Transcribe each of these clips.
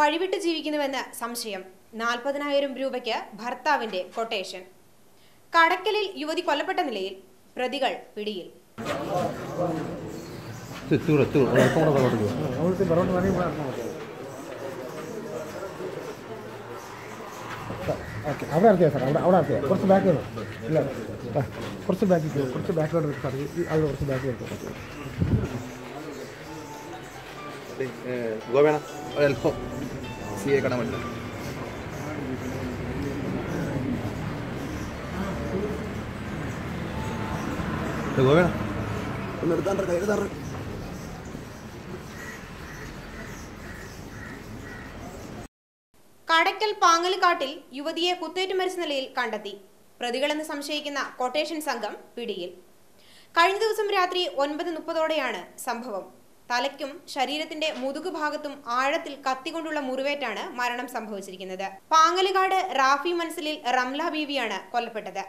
വഴിവിട്ട് ജീവിക്കുന്നുവെന്ന് സംശയം നാൽപ്പതിനായിരം രൂപയ്ക്ക് ഭർത്താവിന്റെ കൊട്ടേഷൻ കടക്കലിൽ യുവതി കൊല്ലപ്പെട്ട നിലയിൽ പ്രതികൾ പിടിയിൽ അവിടെ ഇറക്കിയാ സാർ അവിടെ അവിടെ ഇറക്കിയാ കുറച്ച് ബാക്ക് ഇല്ല കുറച്ച് ബാക്കിൽ കുറച്ച് ബാക്കിലോട്ട് സാർ അത് കുറച്ച് ബാക്കിൽ എടുത്തു ഗോവേണ അല്പം സി എ കാണാൻ പറ്റില്ല ഗോവേണ ഒന്ന് എടുത്താണ്ട് കൈ എടുത്താറ് കടക്കൽ പാങ്ങലുകാട്ടിൽ യുവതിയെ കുത്തേറ്റ് മരിച്ച നിലയിൽ കണ്ടെത്തി. പ്രതികളെന്ന് സംശയിക്കുന്ന കൊട്ടേഷൻ സംഘം പിടിയിൽ. കഴിഞ്ഞ ദിവസം രാത്രി ഒൻപത് മുപ്പതോടെയാണ് സംഭവം. തലയ്ക്കും ശരീരത്തിന്റെ മുതുകുഭാഗത്തും ആഴത്തിൽ കത്തികൊണ്ടുള്ള മുറിവേറ്റാണ് മരണം സംഭവിച്ചിരിക്കുന്നത്. പാങ്ങലുകാട് റാഫി മൻസിലിൽ റംല ബീവിയാണ് കൊല്ലപ്പെട്ടത്.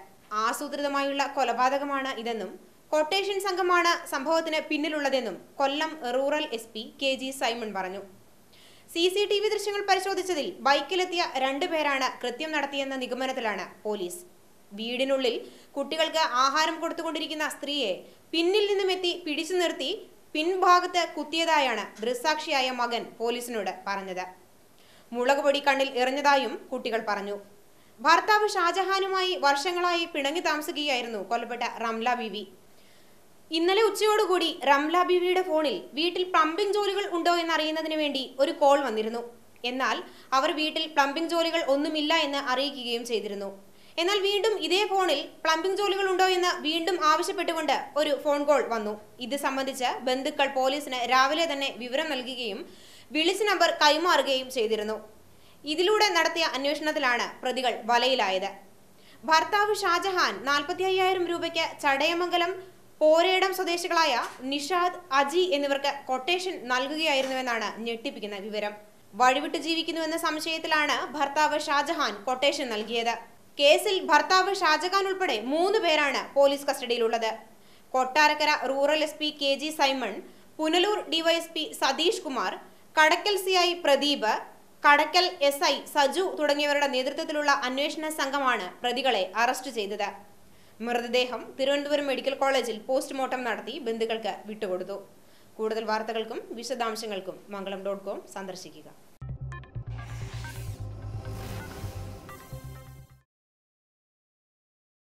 ആസൂത്രിതമായുള്ള കൊലപാതകമാണ് ഇതെന്നും കൊട്ടേഷൻ സംഘമാണ് സംഭവത്തിന് പിന്നിലുള്ളതെന്നും Kollam rural S P K G Simon പറഞ്ഞു. സി സി ടി വി ദൃശ്യങ്ങൾ പരിശോധിച്ചതിൽ ബൈക്കിലെത്തിയ രണ്ടുപേരാണ് കൃത്യം നടത്തിയെന്ന നിഗമനത്തിലാണ് പോലീസ്. വീടിനുള്ളിൽ കുട്ടികൾക്ക് ആഹാരം കൊടുത്തുകൊണ്ടിരിക്കുന്ന സ്ത്രീയെ പിന്നിൽ നിന്നും എത്തി പിടിച്ചു നിർത്തി പിൻഭാഗത്ത് കുത്തിയതായാണ് ദൃസാക്ഷിയായ മകൻ പോലീസിനോട് പറഞ്ഞത്. മുളക് പൊടി കണ്ണിൽ എറിഞ്ഞതായും കുട്ടികൾ പറഞ്ഞു. ഭർത്താവ് ഷാജഹാനുമായി വർഷങ്ങളായി പിണങ്ങി താമസിക്കുകയായിരുന്നു കൊല്ലപ്പെട്ട റംല ബിവി. ഇന്നലെ ഉച്ചയോടുകൂടി റംല ബിവിയുടെ ഫോണിൽ വീട്ടിൽ പ്ലംബിംഗ് ജോലികൾ ഉണ്ടോ എന്നറിയുന്നതിന് വേണ്ടി ഒരു കോൾ വന്നിരുന്നു. എന്നാൽ അവർ വീട്ടിൽ പ്ലംബിംഗ് ജോലികൾ ഒന്നുമില്ല എന്ന് അറിയിക്കുകയും ചെയ്തിരുന്നു. എന്നാൽ വീണ്ടും ഇതേ ഫോണിൽ പ്ലംബിംഗ് ജോലികൾ ഉണ്ടോ എന്ന് വീണ്ടും ആവശ്യപ്പെട്ടുകൊണ്ട് ഒരു ഫോൺ കോൾ വന്നു. ഇത് സംബന്ധിച്ച് ബന്ധുക്കൾ പോലീസിന് രാവിലെ തന്നെ വിവരം നൽകുകയും വിളിച്ച നമ്പർ കൈമാറുകയും ചെയ്തിരുന്നു. ഇതിലൂടെ നടത്തിയ അന്വേഷണത്തിലാണ് പ്രതികൾ വലയിലായത്. ഭർത്താവ് ഷാജഹാൻ നാൽപ്പത്തി അയ്യായിരം രൂപയ്ക്ക് ചടയമംഗലം പോരേടം സ്വദേശികളായ നിഷാദ് അജി എന്നിവർക്ക് കൊട്ടേഷൻ നൽകുകയായിരുന്നുവെന്നാണ് ഞെട്ടിപ്പിക്കുന്ന വിവരം. വഴിവിട്ട് ജീവിക്കുന്നുവെന്ന സംശയത്തിലാണ് ഭർത്താവ് ഷാജഹാൻ കൊട്ടേഷൻ നൽകിയത്. കേസിൽ ഭർത്താവ് ഷാജഹാൻ ഉൾപ്പെടെ മൂന്ന് പേരാണ് police കസ്റ്റഡിയിലുള്ളത്. Kottarakkara rural S P K G Simon Punalur DYSP Satheesh Kumar Kadakkal C I Pradeep Kadakkal S I Saju തുടങ്ങിയവരുടെ നേതൃത്വത്തിലുള്ള അന്വേഷണ സംഘമാണ് പ്രതികളെ അറസ്റ്റ് ചെയ്തത്. മൃതദേഹം തിരുവനന്തപുരം മെഡിക്കൽ കോളേജിൽ പോസ്റ്റ്മോർട്ടം നടത്തി ബന്ധുക്കൾക്ക് വിട്ടുകൊടുത്തു. കൂടുതൽ വാർത്തകൾക്കും വിശദാംശങ്ങൾക്കും മംഗളം ഡോട്ട് കോം സന്ദർശിക്കുക.